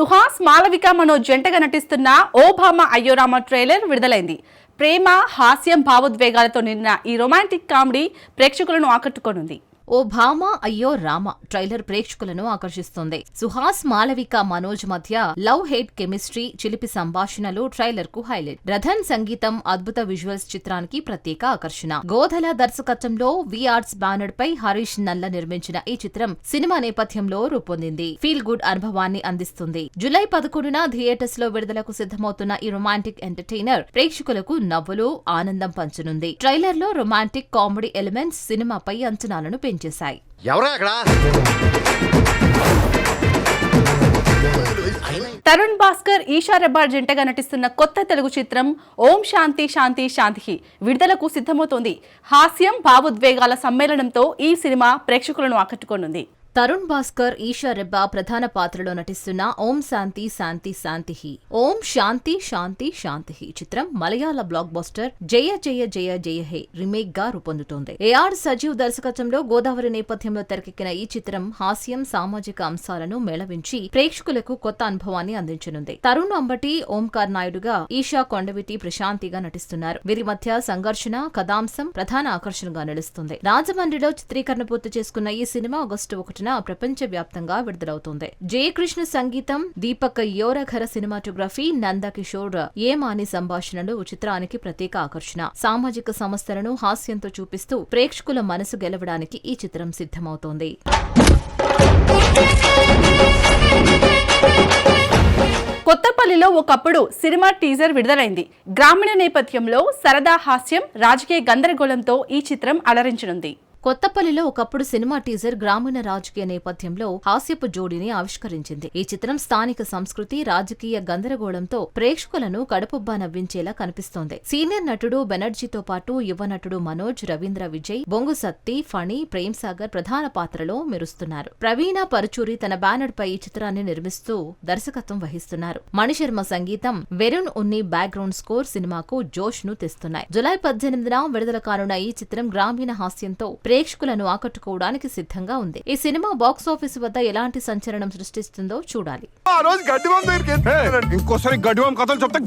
సుహాస్ మాలవిక మనోజ్ జంటగా నటిస్తున్న ఓ భామ అయ్యోరామ ట్రైలర్ విడుదలైంది. ప్రేమ హాస్యం భావోద్వేగాలతో నిండిన ఈ రొమాంటిక్ కామెడీ ప్రేక్షకులను ఆకట్టుకోనుంది. ఓ భామ అయ్యో రామ ట్రైలర్ ప్రేక్షకులను ఆకర్షిస్తోంది. సుహాస్ మాలవిక మనోజ్ మధ్య లవ్ హేట్ కెమిస్ట్రీ చిలిపి సంభాషణలు ట్రైలర్కు హైలైట్. రథన్ సంగీతం అద్భుత విజువల్స్ చిత్రానికి ప్రత్యేక ఆకర్షణ. గోధల దర్శకత్వంలో వి ఆర్ట్స్ బ్యానర్ పై హరీష్ నల్ల నిర్మించిన ఈ చిత్రం సినిమా నేపథ్యంలో రూపొందింది. ఫీల్ గుడ్ అనుభవాన్ని అందిస్తుంది. జులై పదకొండున థియేటర్స్లో విడుదలకు సిద్ధమవుతున్న ఈ రొమాంటిక్ ఎంటర్టైనర్ ప్రేక్షకులకు నవ్వులు ఆనందం పంచనుంది. ట్రైలర్లో రొమాంటిక్ కామెడీ ఎలిమెంట్స్ సినిమాపై అంచనాలను పెంచేశాయి అక్కడ తరుణ్ భాస్కర్ ఈషా రెబ్బార్ జంటగా నటిస్తున్న కొత్త తెలుగు చిత్రం ఓం శాంతి శాంతి శాంతి విడుదలకు సిద్ధమవుతోంది. హాస్యం భావోద్వేగాల సమ్మేళనంతో ఈ సినిమా ప్రేక్షకులను ఆకట్టుకోనుంది. తరుణ్ భాస్కర్ ఈషా రెబ్బా ప్రధాన పాత్రలో నటిస్తున్న ఓం శాంతి శాంతి శాంతిహి ఓం శాంతి శాంతి శాంతిహి చిత్రం మలయాళ బ్లాక్ బస్టర్ జయ జయ జయ జయ హే రీమేక్గా రూపొందుతోంది. ఏఆర్ సజీవ్ దర్శకత్వంలో గోదావరి నేపథ్యంలో తెరకెక్కిన ఈ చిత్రం హాస్యం సామాజిక అంశాలను మేళవించి ప్రేక్షకులకు కొత్త అనుభవాన్ని అందించనుంది. తరుణ్ అంబటి ఓంకార్ నాయుడుగా ఈషా కొండవిటి ప్రశాంతిగా నటిస్తున్నారు. వీరి మధ్య సంఘర్షణ కథాంశం ప్రధాన ఆకర్షణగా నిలుస్తుంది. రాజమండ్రిలో చిత్రీకరణ పూర్తి చేసుకున్న ఈ సినిమా ఆగస్టు ఒకటి ప్రపంచ వ్యాప్తంగా విడుదలవుతోంది. జయకృష్ణ సంగీతం దీపక్ యోరఘర సినిమాటోగ్రఫీ నందకిషోర్ ఏమాని సంభాషణలు చిత్రానికి ప్రత్యేక ఆకర్షణ. సామాజిక సమస్యలను హాస్యంతో చూపిస్తూ ప్రేక్షకుల మనసు గెలవడానికి ఈ చిత్రం సిద్ధమవుతోంది. కొత్తపల్లిలో ఒకప్పుడు సినిమా టీజర్ విడుదలైంది. గ్రామీణ నేపథ్యంలో సరదా హాస్యం రాజకీయ గందరగోళంతో ఈ చిత్రం అలరించనుంది. కొత్తపల్లిలో ఒకప్పుడు సినిమా టీజర్ గ్రామీణ రాజకీయ నేపథ్యంలో హాస్యపు జోడీని ఆవిష్కరించింది. ఈ చిత్రం స్థానిక సంస్కృతి రాజకీయ గందరగోళంతో ప్రేక్షకులను కడుపుబ్బా నవ్వించేలా కనిపిస్తోంది. సీనియర్ నటుడు బెనర్జీతో పాటు యువ నటుడు మనోజ్ రవీంద్ర విజయ్ బొంగు సత్తి ఫణి ప్రేమ్ సాగర్ ప్రధాన పాత్రలో మెరుస్తున్నారు. ప్రవీణ పరుచూరి తన బ్యానర్ పై ఈ చిత్రాన్ని నిర్మిస్తూ దర్శకత్వం వహిస్తున్నారు. మణిశర్మ సంగీతం వెరుణ్ ఉన్ని బ్యాక్గ్రౌండ్ స్కోర్ సినిమాకు జోష్ను తెస్తున్నాయి. జులై పద్దెనిమిదిన విడుదల కానున్న ఈ చిత్రం గ్రామీణ హాస్యంతో ప్రేక్షకులను ఆకట్టుకోవడానికి సిద్ధంగా ఉంది. ఈ సినిమా బాక్సాఫీస్ వద్ద ఎలాంటి సంచలనం సృష్టిస్తుందో చూడాలి. ఆ రోజు దగ్గరికి. ఇంకోసారి గడ్డివాం కథలు చెప్తే